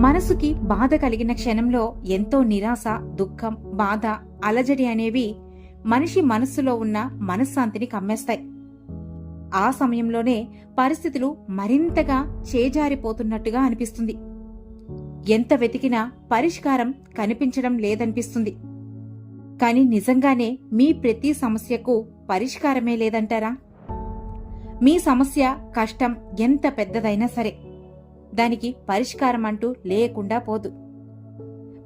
మనసుకి బాధ కలిగిన క్షణంలో ఎంతో నిరాశ దుఃఖం బాధ అలజడి అనేవి మనిషి మనస్సులో ఉన్న మనశ్శాంతిని కమ్మేస్తాయి. ఆ సమయంలోనే పరిస్థితులు మరింతగా చేజారిపోతున్నట్టుగా అనిపిస్తుంది. ఎంత వెతికినా పరిష్కారం కనిపించడం లేదనిపిస్తుంది. కాని నిజంగానే మీ ప్రతి సమస్యకు పరిష్కారమే లేదంటారా? మీ సమస్య కష్టం ఎంత పెద్దదైనా సరే. దానికి పరిష్కారం అంటూ లేకుండా పోదు.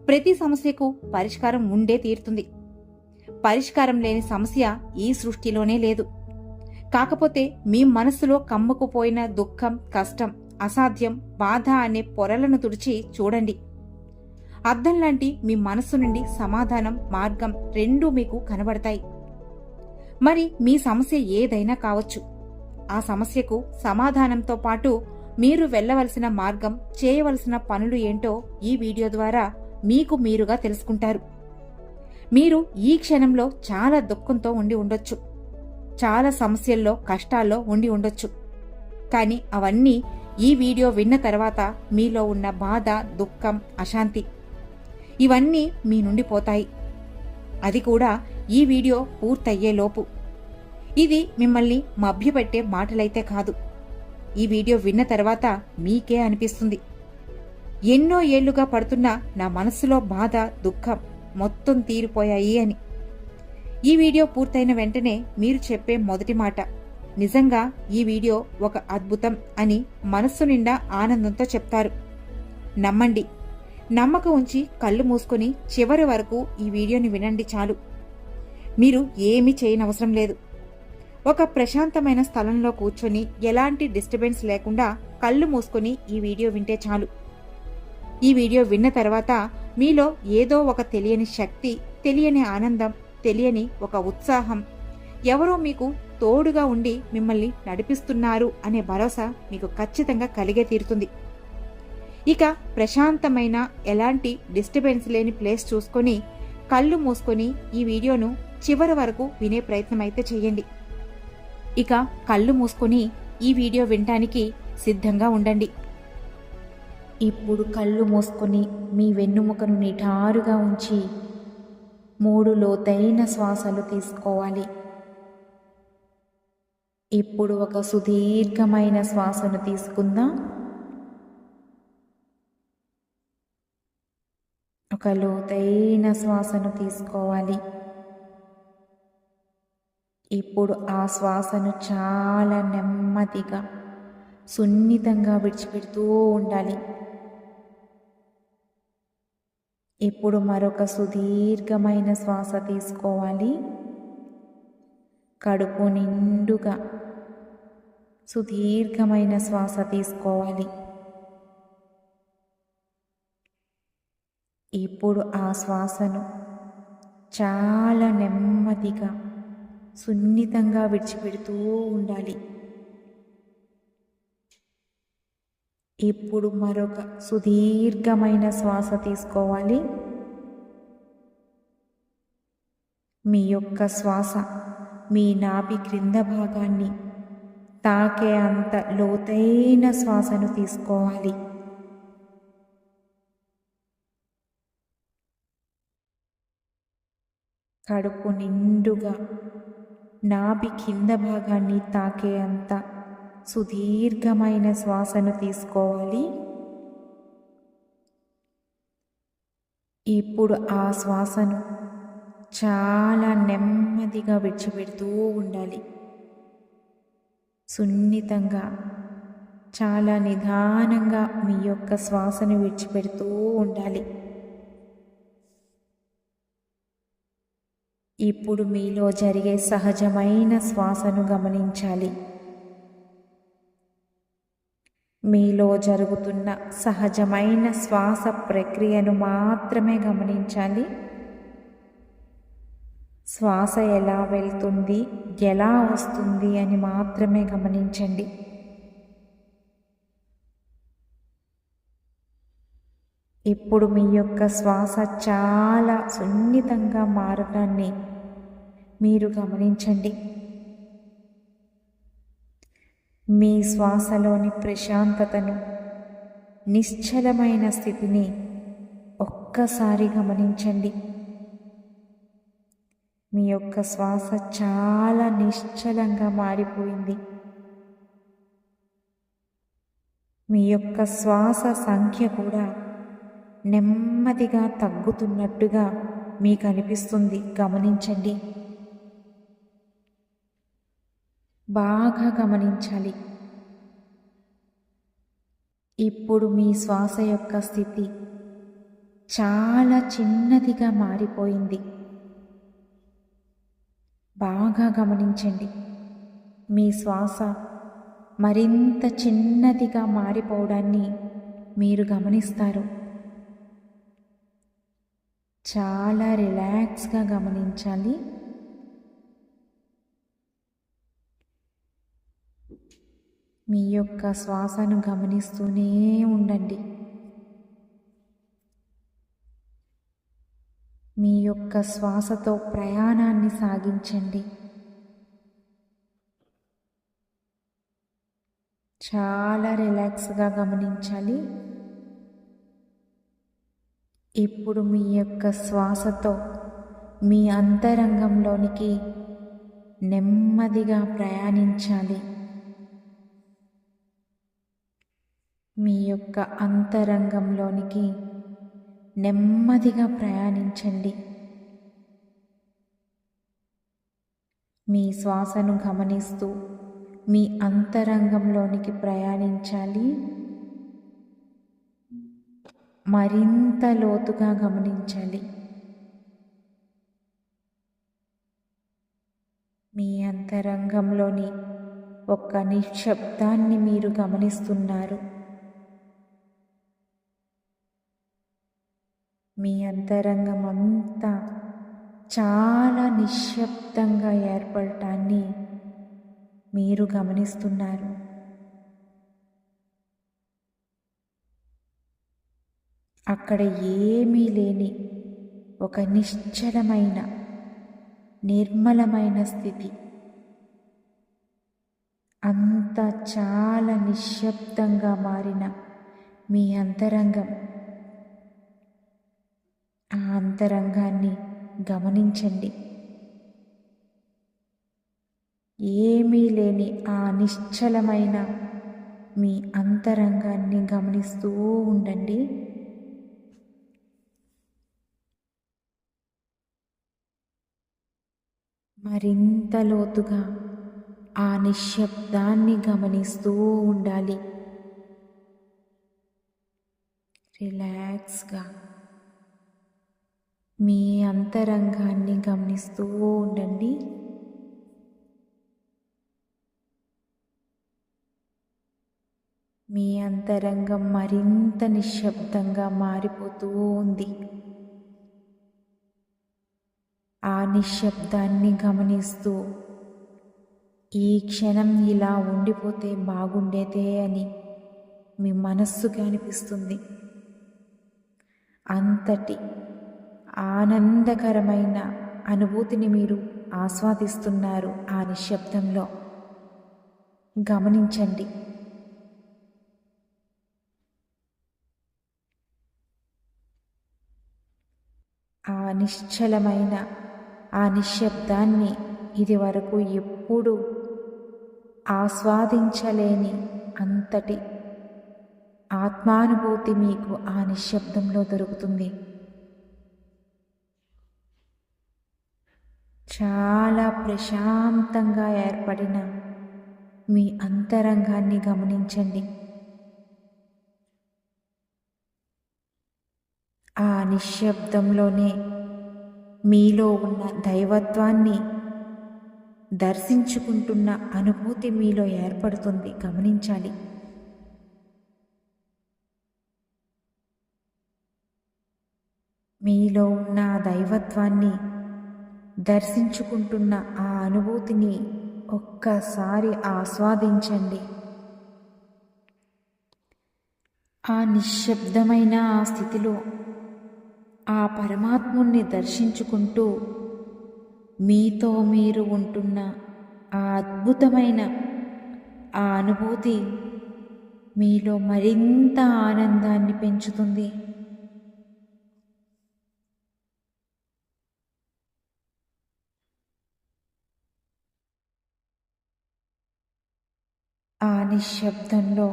ప్రతి సమస్యకు పరిష్కారం ఉండే తీరుతుంది. పరిష్కారం లేని సమస్య ఈ సృష్టిలోనే లేదు. కాకపోతే మీ మనసులో కమ్ముకుపోయిన దుఃఖం కష్టం అసాధ్యం బాధ అనే పొరలను తుడిచి చూడండి. అద్దం లాంటి మీ మనస్సు నుండి సమాధానం మార్గం రెండూ మీకు కనబడతాయి. మరి మీ సమస్య ఏదైనా కావచ్చు. ఆ సమస్యకు సమాధానంతో పాటు మీరు వెళ్ళవలసిన మార్గం చేయవలసిన పనులు ఏంటో ఈ వీడియో ద్వారా మీకు మీరుగా తెలుసుకుంటారు. మీరు ఈ క్షణంలో చాలా దుఃఖంతో ఉండి ఉండొచ్చు. చాలా సమస్యల్లో కష్టాల్లో ఉండి ఉండొచ్చు. కానీ అవన్నీ ఈ వీడియో విన్న తర్వాత మీలో ఉన్న బాధ దుఃఖం అశాంతి ఇవన్నీ మీ నుండి పోతాయి. అది కూడా ఈ వీడియో పూర్తయ్యేలోపు. ఇది మిమ్మల్ని మభ్యపెట్టే మాటలైతే కాదు. ఈ వీడియో విన్న తర్వాత మీకే అనిపిస్తుంది. ఎన్నో ఏళ్ళుగా పడుతున్న నా మనస్సులో బాధ దుఃఖం మొత్తం తీరిపోయాయి అని. ఈ వీడియో పూర్తయిన వెంటనే మీరు చెప్పే మొదటి మాట నిజంగా ఈ వీడియో ఒక అద్భుతం అని మనస్సు నిండా ఆనందంతో చెప్తారు. నమ్మండి. నమ్మకం ఉంచి కళ్ళు మూసుకొని చివరి వరకు ఈ వీడియోని వినండి చాలు. మీరు ఏమీ చేయనవసరం లేదు. ఒక ప్రశాంతమైన స్థలంలో కూర్చొని ఎలాంటి డిస్టర్బెన్స్ లేకుండా కళ్ళు మూసుకొని ఈ వీడియో వింటే చాలు. ఈ వీడియో విన్న తర్వాత మీలో ఏదో ఒక తెలియని శక్తి తెలియని ఆనందం తెలియని ఒక ఉత్సాహం. ఎవరో మీకు తోడుగా ఉండి మిమ్మల్ని నడిపిస్తున్నారు అనే భరోసా మీకు ఖచ్చితంగా కలిగే తీరుతుంది. ఇక ప్రశాంతమైన ఎలాంటి డిస్టర్బెన్స్ లేని ప్లేస్ చూసుకొని కళ్ళు మూసుకొని ఈ వీడియోను చివరి వరకు వినే ప్రయత్నం అయితే చేయండి. ఇక కళ్ళు మూసుకొని ఈ వీడియో వినటానికి సిద్ధంగా ఉండండి. ఇప్పుడు కళ్ళు మూసుకొని మీ వెన్నుముకను నిటారుగా ఉంచి మూడు లోతైన శ్వాసలు తీసుకోవాలి. ఇప్పుడు ఒక సుదీర్ఘమైన శ్వాసను తీసుకుందాం. ఒక లోతైన శ్వాసను తీసుకోవాలి. ఇప్పుడు ఆ శ్వాసను చాలా నెమ్మదిగా సున్నితంగా విడిచిపెడుతూ ఉండాలి. ఇప్పుడు మరొక సుదీర్ఘమైన శ్వాస తీసుకోవాలి. కడుపు నిండుగా సుదీర్ఘమైన శ్వాస తీసుకోవాలి. ఇప్పుడు ఆ శ్వాసను చాలా నెమ్మదిగా సున్నితంగా విడిచిపెడుతూ ఉండాలి. ఇప్పుడు మరొక సుదీర్ఘమైన శ్వాస తీసుకోవాలి. మీ యొక్క శ్వాస మీ నాభి క్రింద భాగాన్ని తాకే అంత లోతైన శ్వాసను తీసుకోవాలి. కడుపు నిండుగా నాభి కింద భాగాన్ని తాకే అంత సుదీర్ఘమైన శ్వాసను తీసుకోవాలి. ఇప్పుడు ఆ శ్వాసను చాలా నెమ్మదిగా విడిచిపెడుతూ ఉండాలి. సున్నితంగా చాలా నిదానంగా మీ యొక్క శ్వాసను విడిచిపెడుతూ ఉండాలి. ఇప్పుడు మీలో జరిగే సహజమైన శ్వాసను గమనించాలి. మీలో జరుగుతున్న సహజమైన శ్వాస ప్రక్రియను మాత్రమే గమనించాలి. శ్వాస ఎలా వెళ్తుంది ఎలా వస్తుంది అని మాత్రమే గమనించండి. ఇప్పుడు మీ యొక్క శ్వాస చాలా సున్నితంగా మారటాన్ని మీరు గమనించండి. మీ శ్వాసలోని ప్రశాంతతను నిశ్చలమైన స్థితిని ఒక్కసారి గమనించండి. మీ యొక్క శ్వాస చాలా నిశ్చలంగా మారిపోయింది. మీ యొక్క శ్వాస సంఖ్య కూడా నెమ్మదిగా తగ్గుతున్నట్టుగా మీకు అనిపిస్తుంది. గమనించండి. బాగా గమనించాలి. ఇప్పుడు మీ శ్వాస యొక్క స్థితి చాలా చిన్నదిగా మారిపోయింది. బాగా గమనించండి. మీ శ్వాస మరింత చిన్నదిగా మారిపోవడాన్ని మీరు గమనిస్తారు. చాలా రిలాక్స్గా గమనించాలి. మీ యొక్క శ్వాసను గమనిస్తూనే ఉండండి. మీ యొక్క శ్వాసతో ప్రయాణాన్ని సాగించండి. చాలా రిలాక్స్గా గమనించాలి. ఇప్పుడు మీ యొక్క శ్వాసతో మీ అంతరంగంలోనికి నెమ్మదిగా ప్రయాణించాలి. మీ యొక్క అంతరంగంలోనికి నెమ్మదిగా ప్రయాణించండి. మీ శ్వాసను గమనిస్తూ మీ అంతరంగంలోనికి ప్రయాణించాలి. మరింత లోతుగా గమనించాలి. మీ అంతరంగంలోని ఒక నిశ్శబ్దాన్ని మీరు గమనిస్తున్నారు. మీ అంతరంగం అంతా చాలా నిశ్శబ్దంగా ఏర్పడటాన్ని మీరు గమనిస్తున్నారు. అక్కడ ఏమీ లేని ఒక నిశ్చలమైన నిర్మలమైన స్థితి. అంత చాలా నిశ్శబ్దంగా మారిన మీ అంతరంగం. ఆ అంతరంగాన్ని గమనించండి. ఏమీ లేని ఆ నిశ్చలమైన మీ అంతరంగాన్ని గమనిస్తూ ఉండండి. మరింత లోతుగా ఆ నిశ్శబ్దాన్ని గమనిస్తూ ఉండాలి. రిలాక్స్గా. మీ అంతరంగాన్ని గమనిస్తూ ఉండండి. మీ అంతరంగం మరింత నిశ్శబ్దంగా మారిపోతూ ఉంది. ఆ నిశ్శబ్దాన్ని గమనిస్తూ ఈ క్షణం ఇలా ఉండిపోతే బాగుండేదే అని మీ మనస్సుకి అనిపిస్తుంది. అంతటి ఆనందకరమైన అనుభూతిని మీరు ఆస్వాదిస్తున్నారు ఆ నిశ్శబ్దంలో. గమనించండి. ఆ నిశ్చలమైన ఆ నిశ్శబ్దాన్ని ఇది వరకు ఎప్పుడు ఆస్వాదించలేని అంతటి ఆత్మానుభూతి మీకు ఆ నిశ్శబ్దంలో దొరుకుతుంది. చాలా ప్రశాంతంగా ఏర్పడిన మీ అంతరంగాన్ని గమనించండి. ఆ నిశ్శబ్దంలోనే మీలో ఉన్న దైవత్వాన్ని దర్శించుకుంటున్న అనుభూతి మీలో ఏర్పడుతుంది. గమనించాలి. మీలో ఉన్న దైవత్వాన్ని దర్శించుకుంటున్న ఆ అనుభూతిని ఒక్కసారి ఆస్వాదించండి. ఆ నిశ్శబ్దమైన ఆ స్థితిలో ఆ పరమాత్ముణ్ణి దర్శించుకుంటూ మీతో మీరు ఉంటున్న ఆ అద్భుతమైన ఆ అనుభూతి మీలో మరింత ఆనందాన్ని పెంచుతుంది. నిశ్శబ్దంలో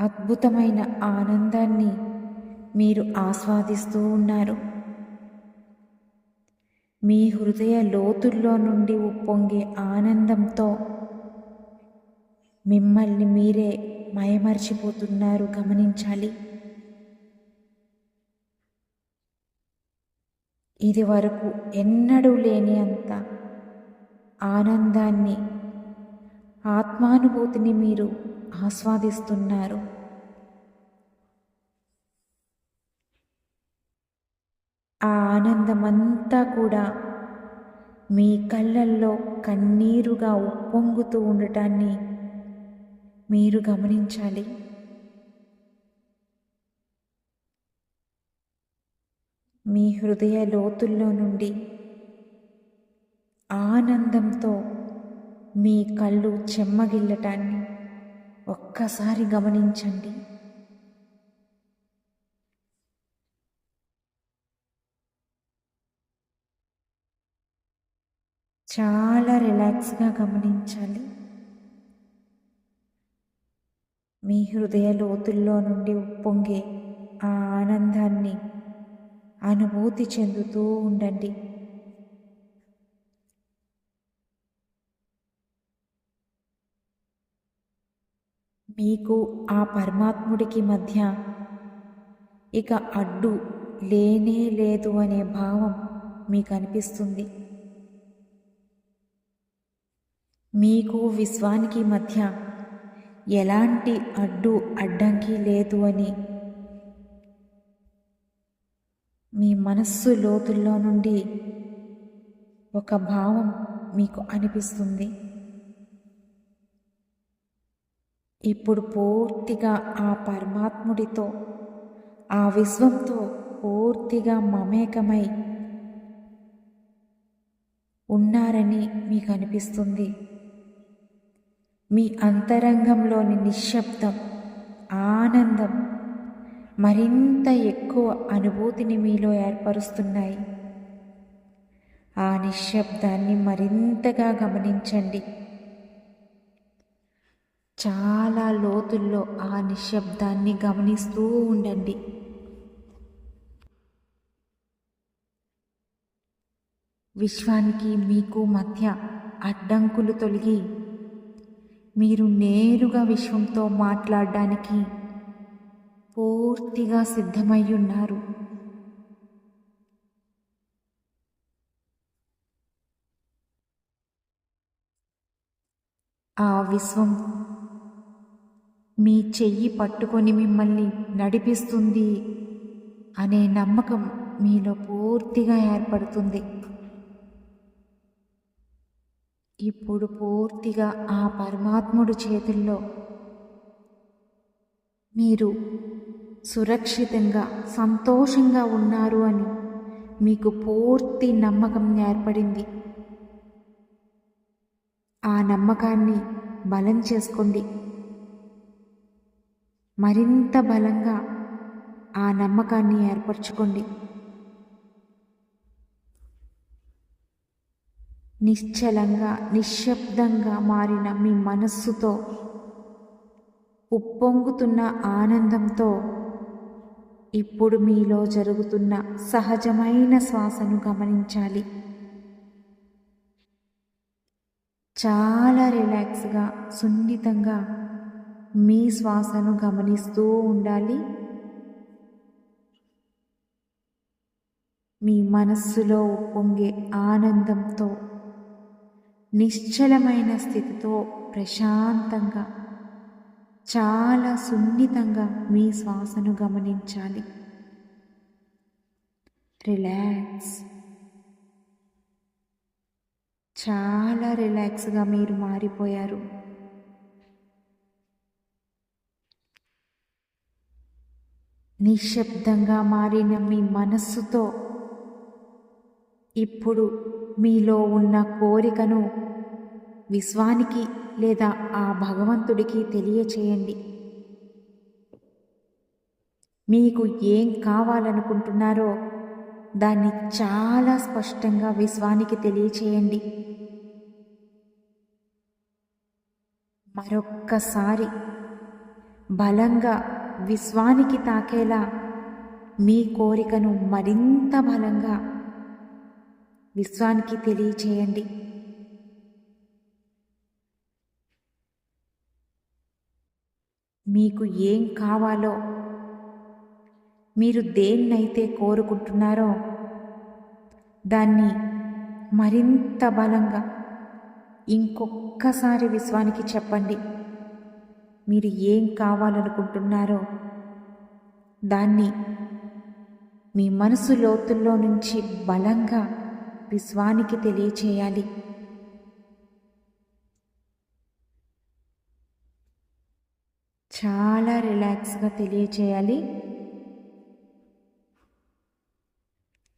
అద్భుతమైన ఆనందాన్ని మీరు ఆస్వాదిస్తూ ఉన్నారు. మీ హృదయ లోతుల్లో నుండి ఉప్పొంగే ఆనందంతో మిమ్మల్ని మీరే మయమర్చిపోతున్నారు గమనించాలి. ఇది వరకు ఎన్నడూ లేని అంత ఆనందాన్ని ఆత్మానుభూతిని మీరు ఆస్వాదిస్తున్నారు. ఆ ఆనందమంతా కూడా మీ కళ్ళల్లో కన్నీరుగా ఉప్పొంగుతూ ఉండటాన్ని మీరు గమనించాలి. మీ హృదయ లోతుల్లో నుండి ఆనందంతో మీ కళ్ళు చెమ్మగిల్లటాన్ని ఒక్కసారి గమనించండి. చాలా రిలాక్స్గా గమనించాలి. మీ హృదయ లోతుల్లో నుండి ఉప్పొంగే ఆ ఆనందాన్ని అనుభూతి చెందుతూ ఉండండి. మీకు ఆ పరమాత్ముడికి మధ్య ఇక అడ్డు లేనే లేదు అనే భావం మీకు అనిపిస్తుంది మీకు విశ్వానికి మధ్య ఎలాంటి అడ్డు అడ్డంకి లేదు అని మీ మనస్సు లోతుల్లో నుండి ఒక భావం మీకు అనిపిస్తుంది. ఇప్పుడు పూర్తిగా ఆ పరమాత్ముడితో ఆ విశ్వంతో పూర్తిగా మమేకమై ఉన్నారని మీకు అనిపిస్తుంది మీ అంతరంగంలోని నిశ్శబ్దం ఆనందం మరింత ఎక్కువ అనుభూతిని మీలో ఏర్పరుస్తున్నాయి. ఆ నిశ్శబ్దాన్ని మరింతగా గమనించండి. చాలా లోతుల్లో ఆ నిశ్శబ్దాన్ని గమనిస్తూ ఉండండి. విశ్వానికి మీకు మధ్య అడ్డంకులు తొలగి మీరు నేరుగా విశ్వంతో మాట్లాడడానికి పూర్తిగా సిద్ధమై ఉన్నారు. ఆ విశ్వం మీ చెయ్యి పట్టుకొని మిమ్మల్ని నడిపిస్తుంది అనే నమ్మకం మీలో పూర్తిగా ఏర్పడుతుంది. ఇప్పుడు పూర్తిగా ఆ పరమాత్ముడు చేతుల్లో మీరు సురక్షితంగా సంతోషంగా ఉన్నారు అని మీకు పూర్తి నమ్మకం ఏర్పడింది. ఆ నమ్మకాన్ని బలం చేసుకోండి. మరింత బలంగా ఆ నమ్మకాన్ని ఏర్పరచుకోండి. నిశ్చలంగా నిశ్శబ్దంగా మారిన మీ మనస్సుతో ఉప్పొంగుతున్న ఆనందంతో ఇప్పుడు మీలో జరుగుతున్న సహజమైన శ్వాసను గమనించాలి. చాలా రిలాక్స్గా సున్నితంగా మీ శ్వాసను గమనిస్తూ ఉండాలి. మీ మనస్సులో ఉప్పొంగే ఆనందంతో నిశ్చలమైన స్థితితో ప్రశాంతంగా చాలా సున్నితంగా మీ శ్వాసను గమనించాలి. రిలాక్స్. చాలా రిలాక్స్గా మీరు మారిపోయారు. నిశ్శబ్దంగా మారిన మీ మనస్సుతో ఇప్పుడు మీలో ఉన్న కోరికను విశ్వానికి లేదా ఆ భగవంతుడికి తెలియచేయండి. మీకు ఏం కావాలనుకుంటున్నారో దాన్ని చాలా స్పష్టంగా విశ్వానికి తెలియచేయండి. మరొక్కసారి బలంగా విశ్వానికి తాకేలా మీ కోరికను మరింత బలంగా విశ్వానికి తెలియచేయండి. మీకు ఏం కావాలో మీరు దేన్నైతే కోరుకుంటున్నారో దాన్ని మరింత బలంగా ఇంకొక్కసారి విశ్వానికి చెప్పండి. మీరు ఏం కావాలనుకుంటున్నారో దాన్ని మీ మనసు లోతుల్లో నుంచి బలంగా విశ్వానికి తెలియచేయాలి. చాలా రిలాక్స్గా తెలియచేయాలి.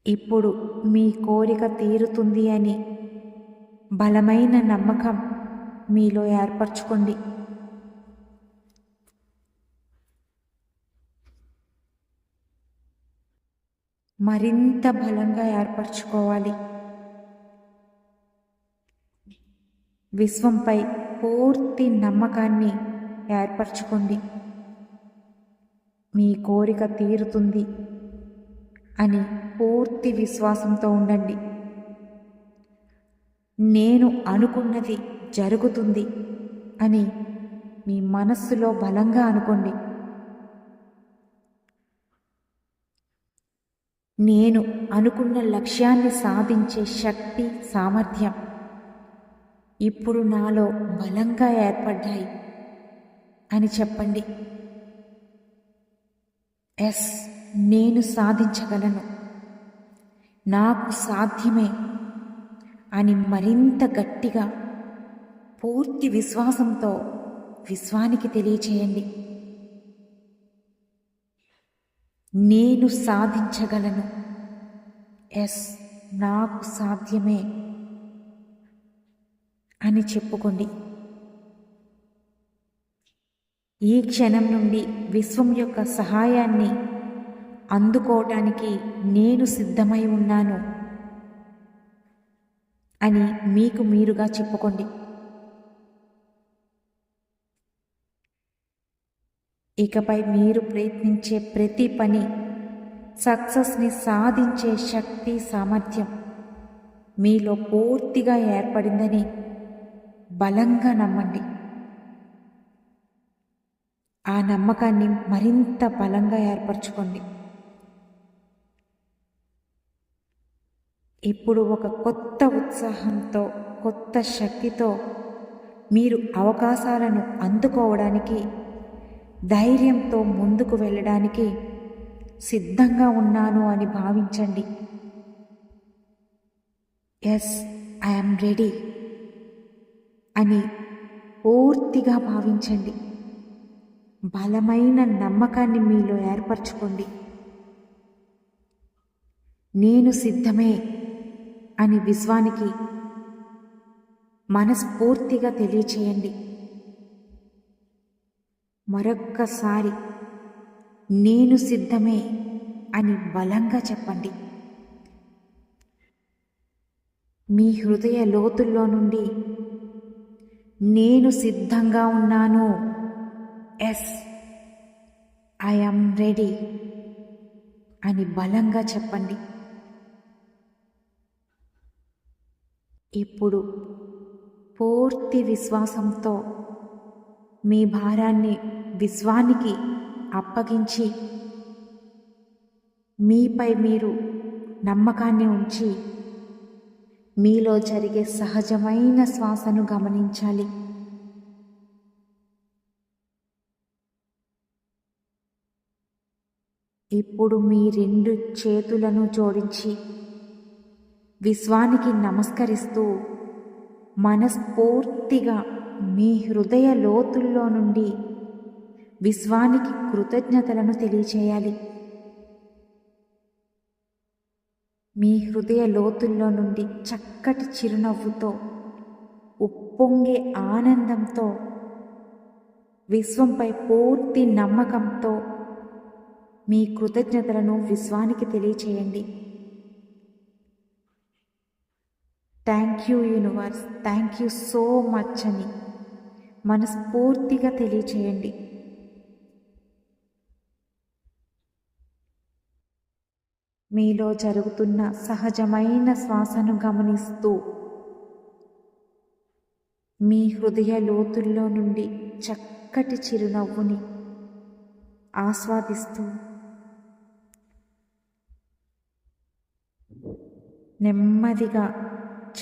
ఇప్పుడు మీ కోరిక తీరుతుంది అని బలమైన నమ్మకం మీలో ఏర్పరచుకోండి. మరింత బలంగా ఏర్పరచుకోవాలి. విశ్వంపై పూర్తి నమ్మకాన్ని ఏర్పరచుకోండి మీ కోరిక తీరుతుంది అని పూర్తి విశ్వాసంతో ఉండండి. నేను అనుకున్నది జరుగుతుంది అని మీ మనస్సులో బలంగా అనుకోండి. నేను అనుకున్న లక్ష్యాన్ని సాధించే శక్తి సామర్థ్యం ఇప్పుడు నాలో బలంగా ఏర్పడ్డాయి అని చెప్పండి. ఎస్ నేను సాధించగలను. నాకు సాధ్యమే అని మరింత గట్టిగా పూర్తి విశ్వాసంతో విశ్వానికి తెలియచేయండి. నేను సాధించగలను. ఎస్ నాకు సాధ్యమే అని చెప్పుకోండి. ఈ క్షణం నుండి విశ్వం యొక్క సహాయాన్ని అందుకోవటానికి నేను సిద్ధమై ఉన్నాను అని మీకు మీరుగా చెప్పుకోండి. ఇకపై మీరు ప్రయత్నించే ప్రతి పని సక్సెస్ని సాధించే శక్తి సామర్థ్యం మీలో పూర్తిగా ఏర్పడిందని బలంగా నమ్మండి. ఆ నమ్మకాన్ని మరింత బలంగా ఏర్పరచుకోండి. ఇప్పుడు ఒక కొత్త ఉత్సాహంతో కొత్త శక్తితో మీరు అవకాశాలను అందుకోవడానికి ధైర్యంతో ముందుకు వెళ్ళడానికి సిద్ధంగా ఉన్నాను అని భావించండి. ఎస్ ఐఎమ్ రెడీ అని పూర్తిగా భావించండి. బలమైన నమ్మకాన్ని మీలో ఏర్పరచుకోండి. నేను సిద్ధమే అని విశ్వానికి మనస్ఫూర్తిగా తెలియచేయండి. మరొక్కసారి నేను సిద్ధమే అని బలంగా చెప్పండి. మీ హృదయ లోతుల్లో నుండి నేను సిద్ధంగా ఉన్నాను. ఎస్ ఐఎమ్ రెడీ అని బలంగా చెప్పండి. ఇప్పుడు పూర్తి విశ్వాసంతో మీ భారాన్ని విశ్వానికి అప్పగించి మీపై మీరు నమ్మకాన్ని ఉంచి మీలో జరిగే సహజమైన శ్వాసను గమనించాలి. ఇప్పుడు మీ రెండు చేతులను జోడించి విశ్వానికి నమస్కరిస్తూ మనస్ఫూర్తిగా మీ హృదయ లోతుల్లో నుండి విశ్వానికి కృతజ్ఞతలను తెలియచేయాలి. మీ హృదయ లోతుల్లో నుండి చక్కటి చిరునవ్వుతో ఉప్పొంగే ఆనందంతో విశ్వంపై పూర్తి నమ్మకంతో మీ కృతజ్ఞతలను విశ్వానికి తెలియచేయండి. Thank you universe thank you so much అని మనస్ఫూర్తిగా తెలియచేయండి. మీలో జరుగుతున్న సహజమైన శ్వాసను గమనిస్తూ మీ హృదయ లోతుల్లో నుండి చక్కటి చిరునవ్వుని ఆస్వాదిస్తూ నెమ్మదిగా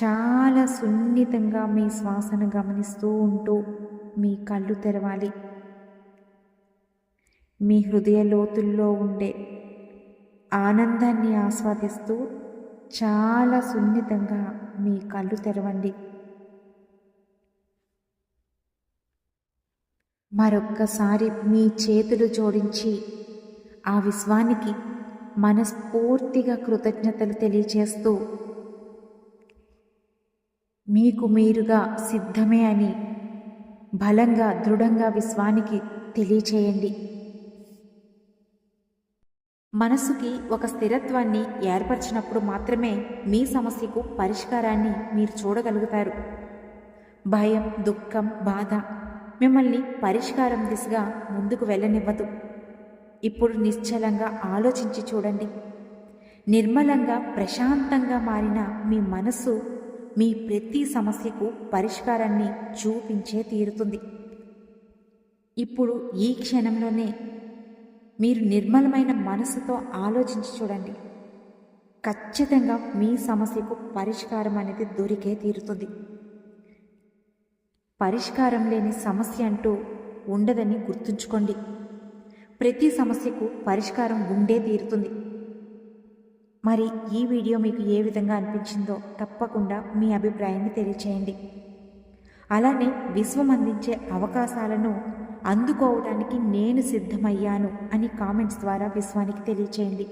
చాలా సున్నితంగా మీ శ్వాసను గమనిస్తూ ఉంటూ మీ కళ్ళు తెరవాలి. మీ హృదయ లోతుల్లో ఉండే ఆనందాన్ని ఆస్వాదిస్తూ చాలా సున్నితంగా మీ కళ్ళు తెరవండి. మరొక్కసారి మీ చేతులు జోడించి ఆ విశ్వానికి మనస్ఫూర్తిగా కృతజ్ఞతలు తెలియచేస్తూ మీకు మీరుగా సిద్ధమే అని బలంగా దృఢంగా విశ్వానికి తెలియచేయండి. మనసుకి ఒక స్థిరత్వాన్ని ఏర్పరిచినప్పుడు మాత్రమే మీ సమస్యకు పరిష్కారాన్ని మీరు చూడగలుగుతారు. భయం దుఃఖం బాధ మిమ్మల్ని పరిష్కారం దిశగా ముందుకు వెళ్ళనివ్వదు. ఇప్పుడు నిశ్చలంగా ఆలోచించి చూడండి. నిర్మలంగా ప్రశాంతంగా మారిన మీ మనస్సు మీ ప్రతి సమస్యకు పరిష్కారాన్ని చూపించే తీరుతుంది. ఇప్పుడు ఈ క్షణంలోనే మీరు నిర్మలమైన మనసుతో ఆలోచించి చూడండి. ఖచ్చితంగా మీ సమస్యకు పరిష్కారం అనేది దొరికే తీరుతుంది. పరిష్కారం లేని సమస్య అంటూ ఉండదని గుర్తుంచుకోండి. ప్రతి సమస్యకు పరిష్కారం ఉండే తీరుతుంది. మరి ఈ వీడియో మీకు ఏ విధంగా అనిపించిందో తప్పకుండా మీ అభిప్రాయాన్ని తెలియచేయండి. అలానే విశ్వం అందించే అవకాశాలను అందుకోవడానికి నేను సిద్ధమయ్యాను అని కామెంట్స్ ద్వారా విశ్వానికి తెలియచేయండి.